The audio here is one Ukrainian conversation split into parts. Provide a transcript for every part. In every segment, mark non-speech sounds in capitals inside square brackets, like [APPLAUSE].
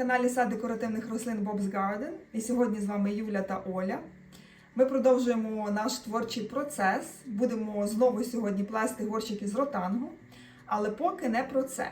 каналі Сад декоративних рослин Bob's Garden. І сьогодні з вами Юля та Оля. Ми продовжуємо наш творчий процес. Будемо знову сьогодні плести горщики з ротангу, але поки не про це.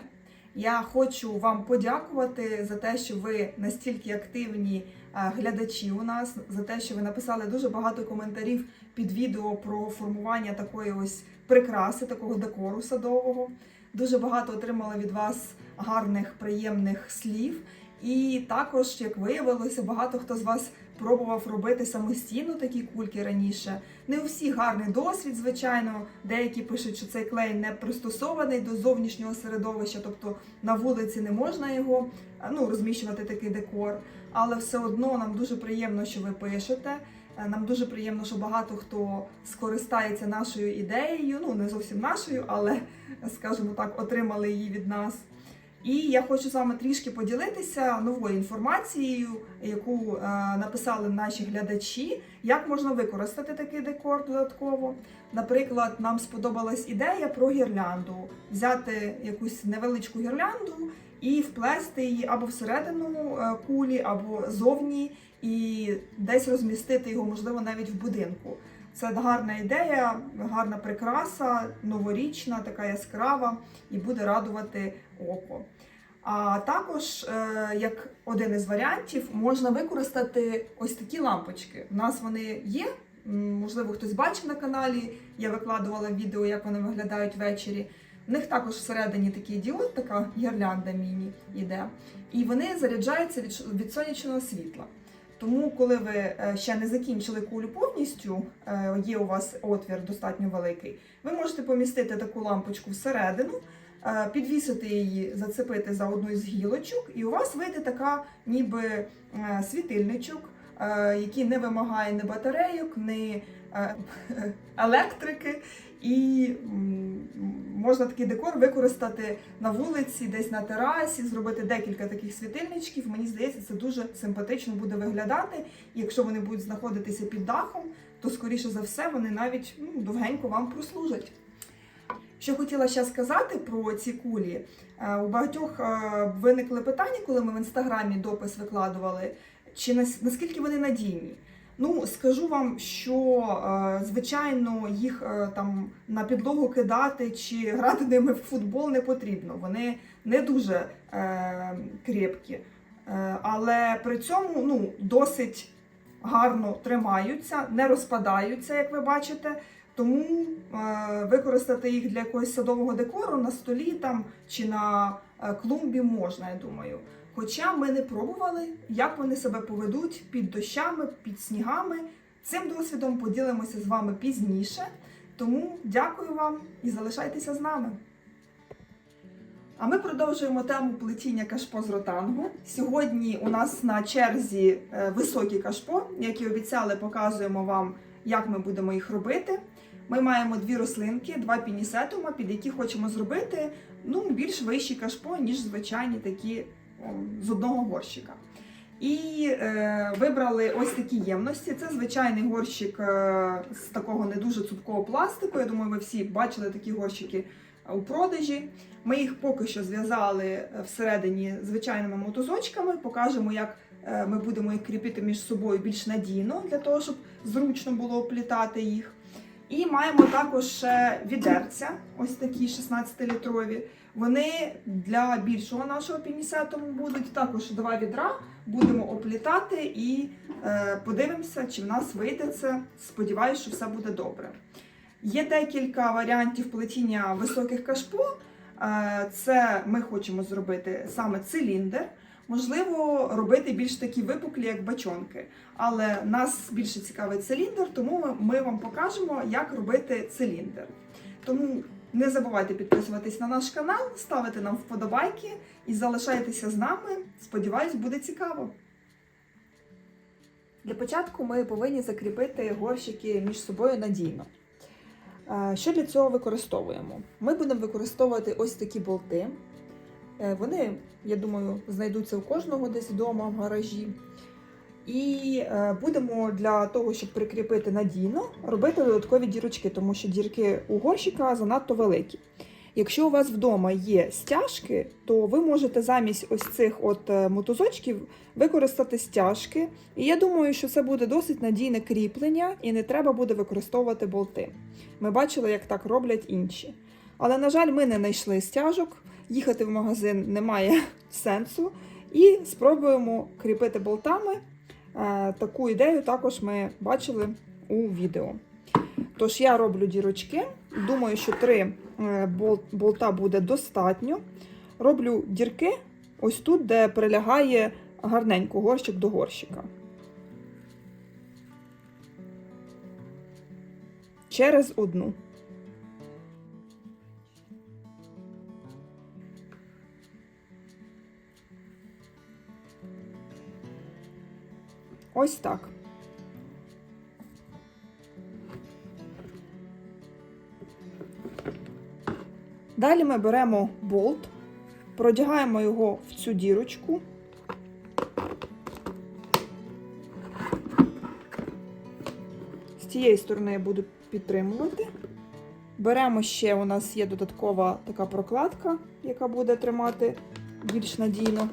Я хочу вам подякувати за те, що ви настільки активні е, глядачі у нас, за те, що ви написали дуже багато коментарів під відео про формування такої ось прикраси, такого декору садового. Дуже багато отримала від вас гарних, приємних слів. І також, як виявилося, багато хто з вас пробував робити самостійно такі кульки раніше. Не у всіх гарний досвід, звичайно. Деякі пишуть, що цей клей не пристосований до зовнішнього середовища, тобто на вулиці не можна його е, ну, розміщувати такий декор. Але все одно нам дуже приємно, що ви пишете. Е, Нам дуже приємно, що багато хто скористається нашою ідеєю. Ну не зовсім нашою, але скажімо так, отримали її від нас. І я хочу з вами трішки поділитися новою інформацією, яку е, написали наші глядачі, як можна використати такий декор додатково. Наприклад, нам сподобалась ідея про гірлянду, взяти якусь невеличку гірлянду і вплести її або всередину е, кулі, або зовні, і десь розмістити його, можливо, навіть в будинку. Це гарна ідея, гарна прикраса, новорічна, така яскрава і буде радувати око. А також, е, як один із варіантів, можна використати ось такі лампочки. У нас вони є. Можливо, хтось бачив на каналі. Я викладувала відео, як вони виглядають ввечері. В них також всередині такий діод, така гірлянда міні йде. І вони заряджаються від сонячного світла. Тому, коли ви е, ще не закінчили кулю повністю, е, є у вас отвір достатньо великий, ви можете помістити таку лампочку всередину, е, підвісити її, зацепити за одну із гілочок, і у вас вийде така ніби світильничок, який не вимагає ні батарейок, ні [LAUGHS] електрики. І можна такий декор використати на вулиці, десь на терасі, зробити декілька таких світильничків. Мені здається, це дуже симпатично буде виглядати. І якщо вони будуть знаходитися під дахом, то скоріше за все вони навіть ну, довгенько вам прослужать. Що хотіла ще сказати про ці кулі, Е, у багатьох е, виникли питання, коли ми в інстаграмі допис викладували, чи нас- наскільки вони надійні. Ну, скажу вам, що е, звичайно їх е, там на підлогу кидати чи грати ними в футбол не потрібно. Вони не дуже е, крепкі. Е, але при цьому ну, досить гарно тримаються, не розпадаються, як ви бачите. Тому е, використати їх для якогось садового декору на столі там чи на клумбі можна, я думаю. Хоча ми не пробували, як вони себе поведуть під дощами, під снігами. Цим досвідом поділимося з вами пізніше. Тому дякую вам і залишайтеся з нами. А ми продовжуємо тему плетіння кашпо з ротангу. Сьогодні у нас на черзі е, високі кашпо, як і обіцяли, показуємо вам, як ми будемо їх робити. Ми маємо дві рослинки, два пінісетума, під які хочемо зробити ну, більш вищі кашпо, ніж звичайні такі з одного горщика. І е, вибрали ось такі ємності. Це звичайний горщик е, з такого не дуже цупкого пластику. Я думаю, ви всі бачили такі горщики у продажі. Ми їх поки що зв'язали е, всередині звичайними мотузочками. Покажемо, як е, ми будемо їх кріпити між собою більш надійно, для того, щоб зручно було оплітати їх. І маємо також відерця, ось такі 16-літрові. Вони для більшого нашого пінісету будуть також два відра. Будемо оплітати і е, подивимося, чи в нас вийде це. Сподіваюсь, що все буде добре. Є декілька варіантів плетіння високих кашпо. Е, Це ми хочемо зробити саме циліндр. Можливо, робити більш такі випуклі, як бачонки. Але нас більше цікавить циліндр, тому ми- ми вам покажемо, як робити циліндр. Тому не забувайте підписуватись на наш канал, ставити нам вподобайки і залишайтеся з нами. Сподіваюсь, буде цікаво. Для початку ми повинні закріпити горщики між собою надійно. Е, Що для цього використовуємо? Ми будемо використовувати ось такі болти. Е, Вони, я думаю, знайдуться у кожного десь вдома в гаражі. І е, будемо для того, щоб прикріпити надійно, робити додаткові дірочки, тому що дірки у горщика занадто великі. Якщо у вас вдома є стяжки, то ви можете замість ось цих от е, мотузочків використати стяжки. І я думаю, що це буде досить надійне кріплення і не треба буде використовувати болти. Ми бачили, як так роблять інші. Але, на жаль, ми не знайшли стяжок, їхати в магазин немає [LAUGHS] сенсу. І спробуємо кріпити болтами. Е, Таку ідею також ми бачили у відео. Тож я роблю дірочки. Думаю, що три е, болта буде достатньо. Роблю дірки ось тут, де прилягає гарненько горщик до горщика. Через одну. Ось так. Далі ми беремо болт, продягаємо його в цю дірочку. З цієї сторони я буду підтримувати. Беремо ще, у нас є додаткова така прокладка, яка буде тримати більш надійно.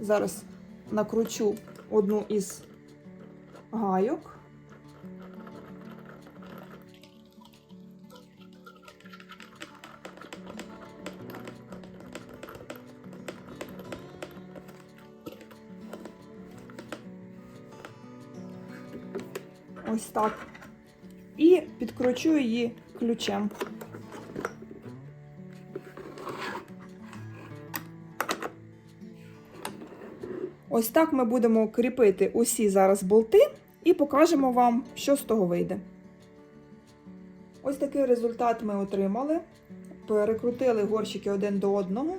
Зараз накручу одну із гайок. Ось так. І підкручу її ключем. Ось так ми будемо кріпити усі зараз болти і покажемо вам, що з того вийде. Ось такий результат ми отримали. Перекрутили горщики один до одного.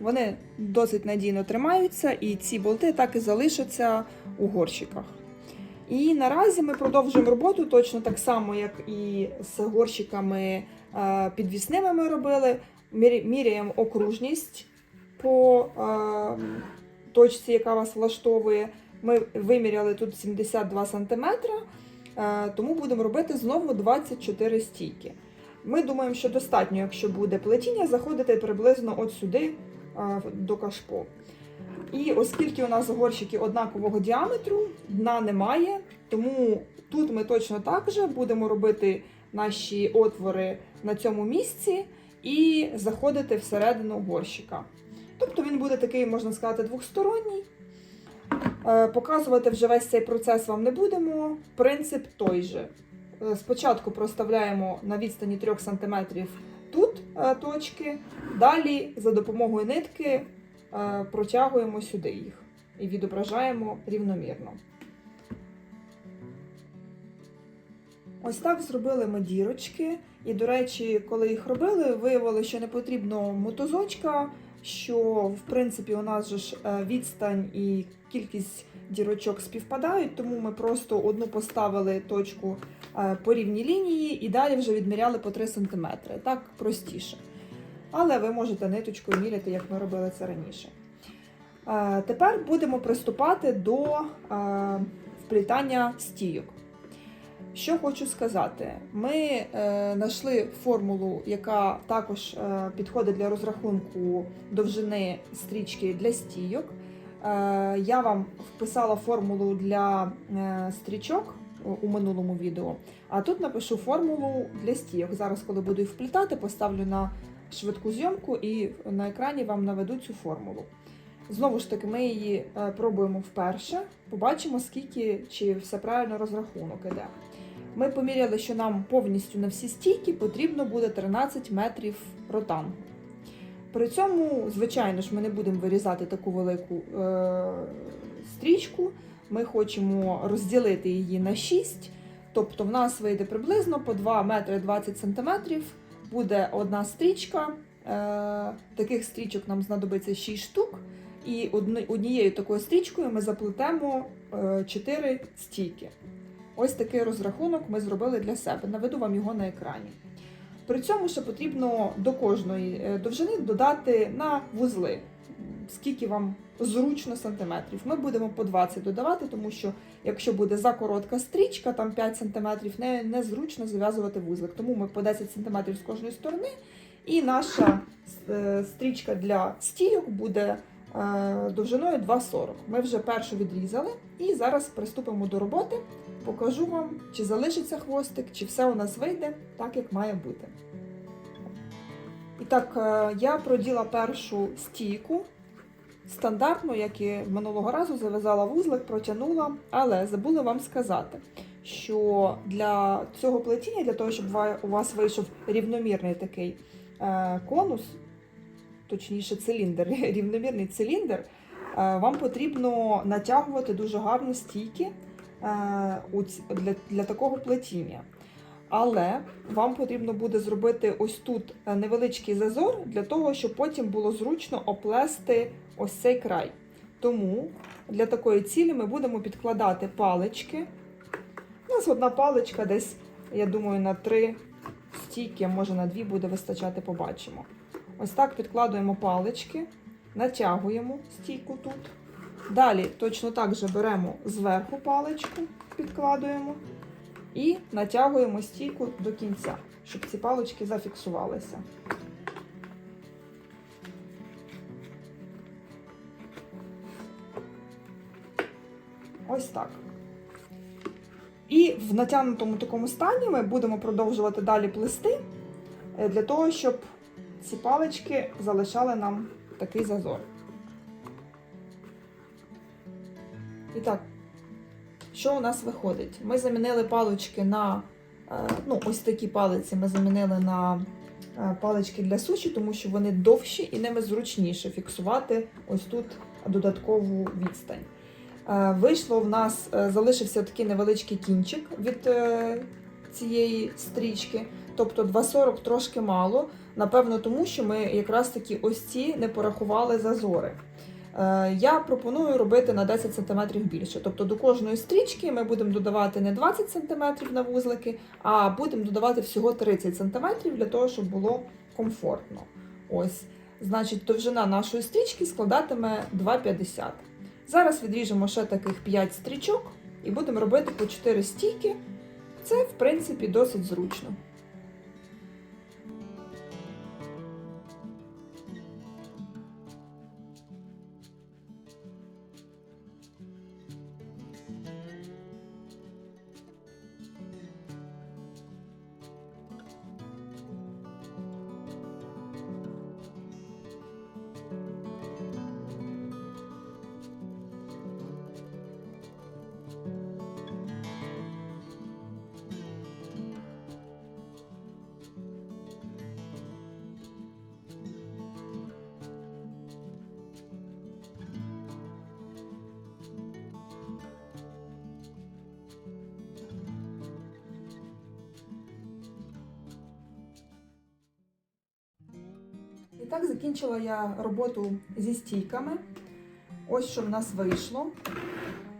Вони досить надійно тримаються, і ці болти так і залишаться у горщиках. І наразі ми продовжуємо роботу точно так само, як і з горщиками е, підвісними ми робили. Міряємо окружність по е, точці, яка вас влаштовує. Ми виміряли тут 72 см, тому будемо робити знову 24 стійки. Ми думаємо, що достатньо, якщо буде плетіння, заходити приблизно от сюди е, до кашпо. І оскільки у нас горщики однакового діаметру, дна немає, тому тут ми точно так же будемо робити наші отвори на цьому місці і заходити всередину горщика. Тобто він буде такий, можна сказати, двохсторонній. Е, Показувати вже весь цей процес вам не будемо. Принцип той же. Е, Спочатку проставляємо на відстані 3 см тут е, точки, далі за допомогою нитки протягуємо сюди їх і відображаємо рівномірно. Ось так зробили ми дірочки. І, до речі, коли їх робили, виявили, що не потрібно мотозочка, що в принципі у нас же ж е, відстань і кількість дірочок співпадають, тому ми просто одну поставили точку е, по рівній лінії і далі вже відміряли по 3 см. Так простіше. Але ви можете ниточкою міряти, як ми робили це раніше. Е, Тепер будемо приступати до вплітання стійок. Що хочу сказати, ми е, знайшли формулу, яка також е, підходить для розрахунку довжини стрічки для стійок. Е, я вам вписала формулу для е, стрічок у- минулому відео, а тут напишу формулу для стійок. Зараз, коли буду їх вплітати, поставлю на швидку зйомку і на екрані вам наведу цю формулу. Знову ж таки, ми її е, пробуємо вперше, побачимо, скільки чи все правильно розрахунок іде. Ми поміряли, що нам повністю на всі стійки потрібно буде 13 метрів ротангу. При цьому, звичайно ж, ми не будемо вирізати таку велику е- стрічку. Ми хочемо розділити її на 6. Тобто в нас вийде приблизно по 2 метри 20 сантиметрів. Буде одна стрічка. Е- таких стрічок нам знадобиться 6 штук. І однією такою стрічкою ми заплетемо 4 стійки. Ось такий розрахунок ми зробили для себе. Наведу вам його на екрані. При цьому ще потрібно до кожної е, довжини додати на вузли, скільки вам зручно сантиметрів. Ми будемо по 20 додавати, тому що якщо буде за коротка стрічка, там 5 сантиметрів, не, незручно зав'язувати вузлик. Тому ми по 10 сантиметрів з кожної сторони І наша е, стрічка для стійок буде довжиною 2,40. Ми вже першу відрізали і зараз приступимо до роботи. Покажу вам, чи залишиться хвостик, чи все у нас вийде так, як має бути. І так, е, я проділа першу стійку. Стандартно, як і минулого разу, зав'язала вузлик, протягнула, але забула вам сказати, що для цього плетіння, для того, щоб у вас вийшов рівномірний такий е, конус, точніше циліндр, [LAUGHS] рівномірний циліндр, е, вам потрібно натягувати дуже гарно стійки е, для, для такого плетіння. Але вам потрібно буде зробити ось тут е, невеличкий зазор для того, щоб потім було зручно оплести ось цей край. Тому для такої цілі ми будемо підкладати палички. У нас одна паличка десь, я думаю, на три стійки, може на дві буде вистачати, побачимо. Ось так підкладуємо палички, натягуємо стійку тут. Далі точно так же беремо зверху паличку, підкладуємо і натягуємо стійку до кінця, щоб ці палички зафіксувалися. Ось так. І в натягнутому такому стані ми будемо продовжувати далі плести е, для того, щоб ці палички залишали нам такий зазор. І так, що у нас виходить? Ми замінили палички на е, ну, ось такі палиці ми замінили на е, палички для суші, тому що вони довші і ними зручніше фіксувати ось тут додаткову відстань. Е, Вийшло в нас, залишився такий невеличкий кінчик від цієї стрічки, тобто 2,40 трошки мало. Напевно, тому що ми якраз таки ось ці не порахували зазори. Е, Я пропоную робити на 10 см більше. Тобто до кожної стрічки ми будемо додавати не 20 см на вузлики, а будемо додавати всього 30 см для того, щоб було комфортно. Ось, значить, довжина нашої стрічки складатиме 2,50. Зараз відріжемо ще таких 5 стрічок і будемо робити по 4 стійки. Це, в принципі, досить зручно. Так закінчила я роботу зі стійками. Ось що в нас вийшло.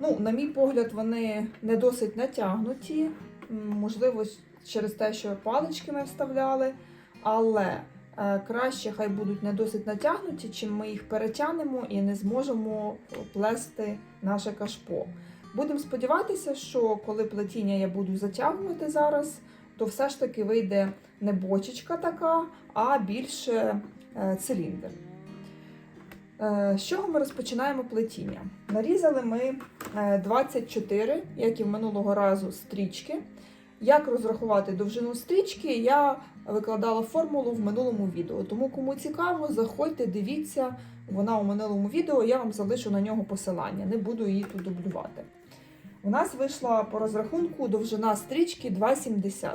Ну, на мій погляд, вони не досить натягнуті. Можливо, через те, що палички ми вставляли, але е, краще хай будуть не досить натягнуті, чим ми їх перетягнемо і не зможемо плести наше кашпо. Будемо сподіватися, що коли плетіння я буду затягувати зараз, то все ж таки вийде не бочечка така, а більше е, циліндр. Е, З чого ми розпочинаємо плетіння? Нарізали ми е, 24, як і в минулого разу, стрічки. Як розрахувати довжину стрічки, я викладала формулу в минулому відео. Тому, кому цікаво, заходьте, дивіться. Вона у минулому відео, я вам залишу на нього посилання, не буду її тут дублювати. У нас вийшла по розрахунку довжина стрічки 2,70.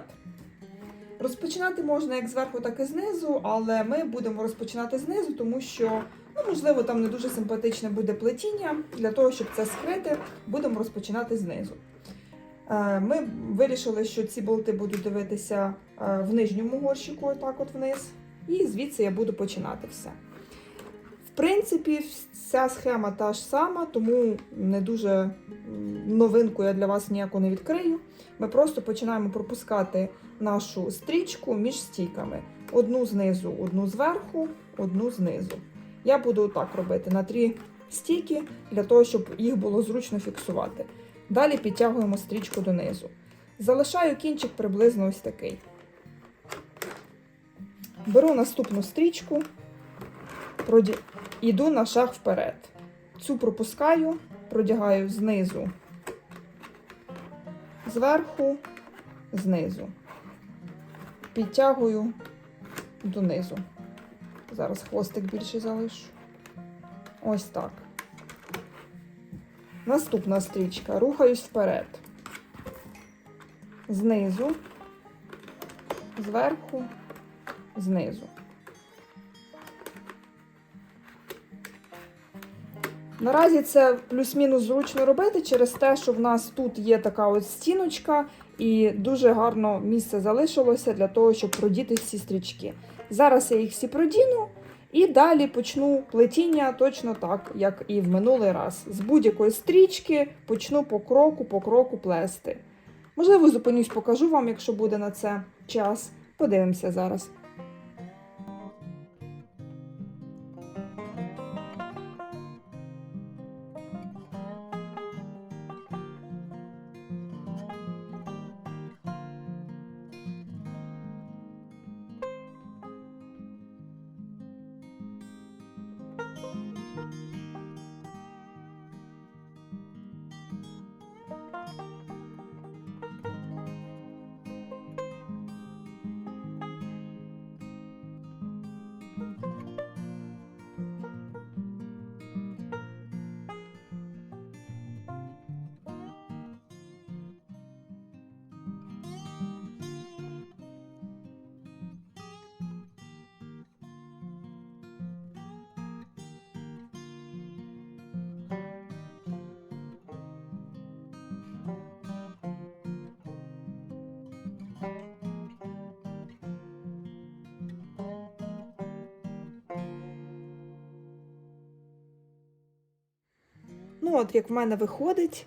Розпочинати можна як зверху, так і знизу, але ми будемо розпочинати знизу, тому що, ну, можливо, там не дуже симпатичне буде плетіння. Для того, щоб це скрити, будемо розпочинати знизу. Е, Ми вирішили, що ці болти будуть дивитися е, в нижньому горщику, отак от вниз, і звідси я буду починати все. В принципі, вся схема та ж сама, тому не дуже новинку я для вас ніяку не відкрию. Ми просто починаємо пропускати нашу стрічку між стійками. Одну знизу, одну зверху, одну знизу. Я буду так робити на три стійки, для того, щоб їх було зручно фіксувати. Далі підтягуємо стрічку донизу. Залишаю кінчик приблизно ось такий. Беру наступну стрічку, йду на шаг вперед. Цю пропускаю, продягаю знизу, зверху, знизу. Підтягую донизу. Зараз хвостик більший залишу. Ось так. Наступна стрічка. Рухаюсь вперед. Знизу, зверху, знизу. Наразі це плюс-мінус зручно робити через те, що в нас тут є така ось стіночка, і дуже гарно місце залишилося для того, щоб продіти всі стрічки. Зараз я їх всі продіну і далі почну плетіння точно так, як і в минулий раз. З будь-якої стрічки почну по кроку, по кроку плести. Можливо, зупинюсь, покажу вам, якщо буде на це час. Подивимося зараз. Ну, от як в мене виходить,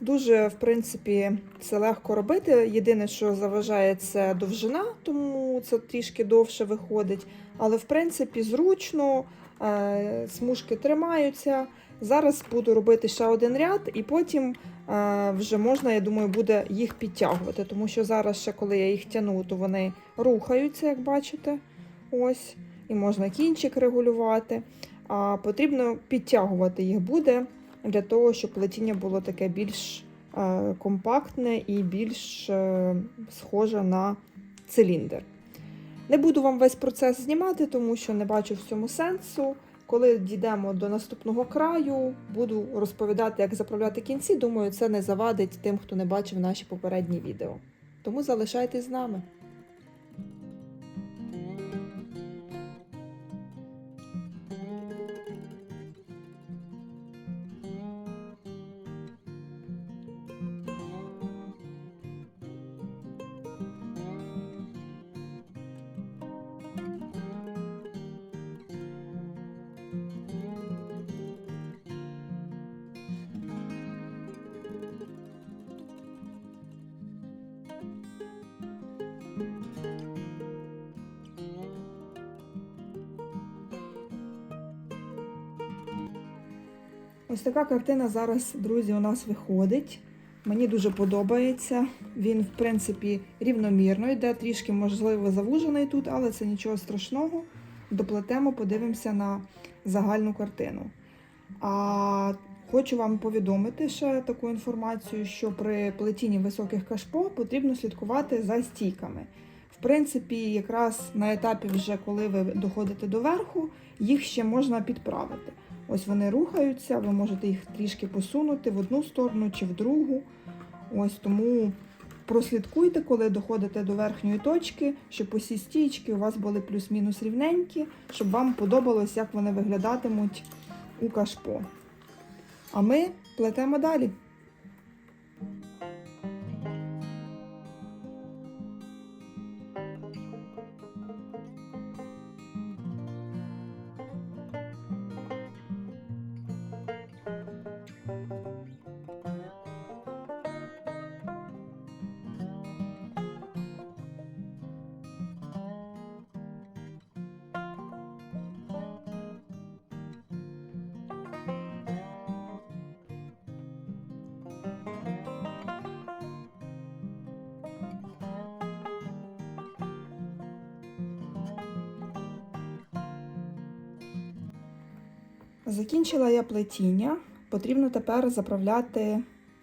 дуже, в принципі, це легко робити. Єдине, що заважає, це довжина, тому це трішки довше виходить. Але, в принципі, зручно, е, смужки тримаються. Зараз буду робити ще один ряд, і потім е, вже можна, я думаю, буде їх підтягувати. Тому що зараз, ще коли я їх тяну, то вони рухаються, як бачите. Ось, і можна кінчик регулювати. А потрібно підтягувати їх буде для того, щоб плетіння було таке більш е, компактне і більш е, схоже на циліндр. Не буду вам весь процес знімати, тому що не бачу в цьому сенсу. Коли дійдемо до наступного краю, буду розповідати, як заправляти кінці. Думаю, це не завадить тим, хто не бачив наші попередні відео. Тому залишайтесь з нами. Така картина зараз, друзі, у нас виходить. Мені дуже подобається. Він, в принципі, рівномірно йде, трішки, можливо, завужений тут, але це нічого страшного. Доплетемо, подивимося на загальну картину. А хочу вам повідомити ще таку інформацію, що при плетінні високих кашпо потрібно слідкувати за стійками. В принципі, якраз на етапі, вже коли ви доходите до верху, їх ще можна підправити. Ось вони рухаються, ви можете їх трішки посунути в одну сторону чи в другу. Ось тому прослідкуйте, коли доходите до верхньої точки, щоб усі стічки у вас були плюс-мінус рівненькі, щоб вам подобалось, як вони виглядатимуть у кашпо. А ми плетемо далі. Закінчила я плетіння. Потрібно тепер заправляти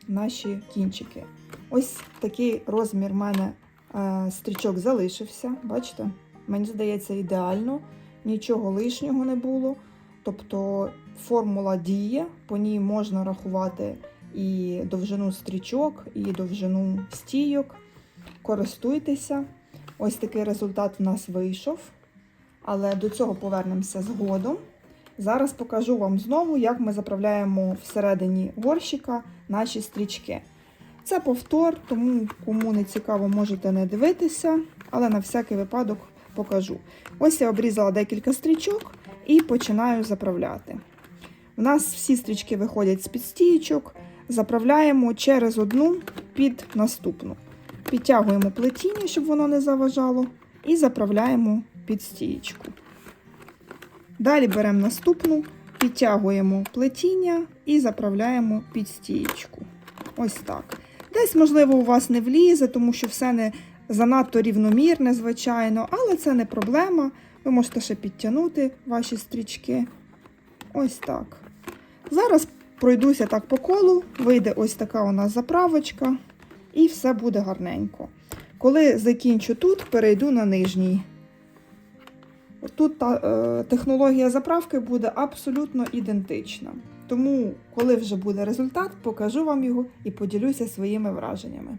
наші кінчики. Ось такий розмір в мене е, стрічок залишився. Бачите? Мені здається, ідеально, нічого лишнього не було. Тобто формула діє, по ній можна рахувати і довжину стрічок, і довжину стійок. Користуйтеся. Ось такий результат в нас вийшов. Але до цього повернемося згодом. Зараз покажу вам знову, як ми заправляємо всередині горщика наші стрічки. Це повтор, тому кому не цікаво, можете не дивитися, але на всякий випадок покажу. Ось я обрізала декілька стрічок і починаю заправляти. У нас всі стрічки виходять з підстієчок, заправляємо через одну під наступну. Підтягуємо плетіння, щоб воно не заважало, і заправляємо під стієчку. Далі беремо наступну, підтягуємо плетіння і заправляємо під стієчку. Ось так. Десь, можливо, у вас не влізе, тому що все не занадто рівномірне, звичайно, але це не проблема. Ви можете ще підтягнути ваші стрічки. Ось так. Зараз пройдуся так по колу, вийде ось така у нас заправочка, і все буде гарненько. Коли закінчу тут, перейду на нижній. Тут та, е, технологія заправки буде абсолютно ідентична. Тому, коли вже буде результат, покажу вам його і поділюся своїми враженнями.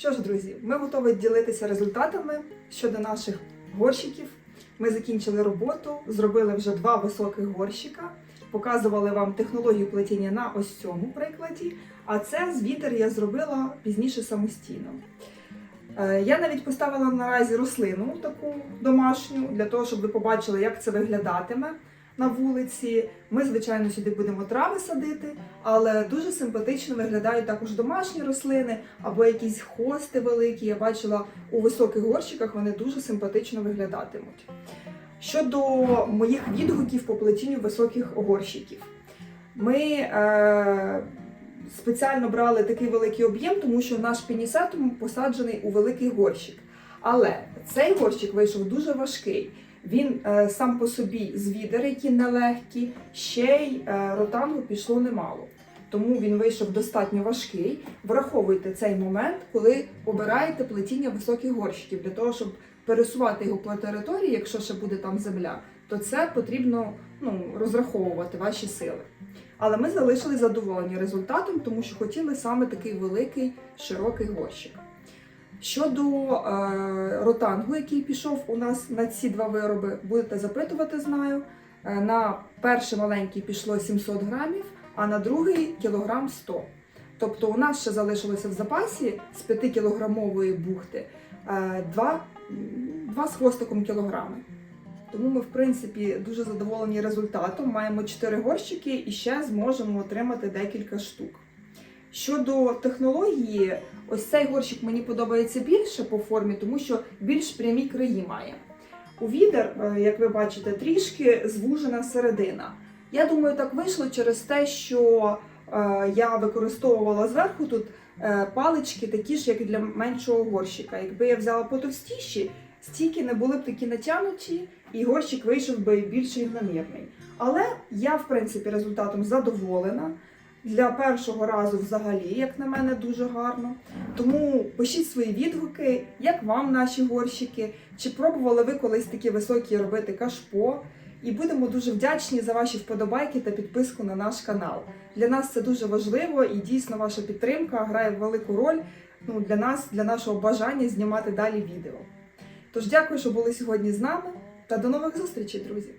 Що ж, друзі, ми готові ділитися результатами щодо наших горщиків. Ми закінчили роботу, зробили вже два високих горщика, показували вам технологію плетіння на ось цьому прикладі. А це з вітер я зробила пізніше самостійно. Е, Я навіть поставила наразі рослину таку домашню, для того, щоб ви побачили, як це виглядатиме на вулиці. Ми, звичайно, сюди будемо трави садити, але дуже симпатично виглядають також домашні рослини або якісь хости великі. Я бачила у високих горщиках, вони дуже симпатично виглядатимуть. Щодо моїх відгуків по плетінню високих горщиків, ми е, спеціально брали такий великий об'єм, тому що наш пінісетум посаджений у великий горщик. Але цей горщик вийшов дуже важкий. Він е, сам по собі з відер, які нелегкі, ще й е, ротангу пішло немало. Тому він вийшов достатньо важкий. Враховуйте цей момент, коли обираєте плетіння високих горщиків для того, щоб пересувати його по території, якщо ще буде там земля, то це потрібно ну, розраховувати ваші сили. Але ми залишили задоволені результатом, тому що хотіли саме такий великий широкий горщик. Щодо е, ротангу, який пішов у нас на ці два вироби, будете запитувати, знаю. Е, на перший маленький пішло 700 грамів, а на другий кілограм 100. Тобто у нас ще залишилося в запасі з 5-кілограмової бухти е, 2, 2 з хвостиком кілограми. Тому ми, в принципі, дуже задоволені результатом. Маємо 4 горщики і ще зможемо отримати декілька штук. Щодо технології, ось цей горщик мені подобається більше по формі, тому що більш прямі краї має. У відер, е, як ви бачите, трішки звужена середина. Я думаю, так вийшло через те, що е, я використовувала зверху тут е, палички, такі ж, як і для меншого горщика. Якби я взяла потовстіші, стійки не були б такі натягнуті, і горщик вийшов би більш рівномірний. Але я, в принципі, результатом задоволена. Для першого разу взагалі, як на мене, дуже гарно. Тому пишіть свої відгуки, як вам наші горщики, чи пробували ви колись такі високі робити кашпо. І будемо дуже вдячні за ваші вподобайки та підписку на наш канал. Для нас це дуже важливо і дійсно ваша підтримка грає велику роль ну, для нас, для нашого бажання знімати далі відео. Тож дякую, що були сьогодні з нами, та до нових зустрічей, друзі!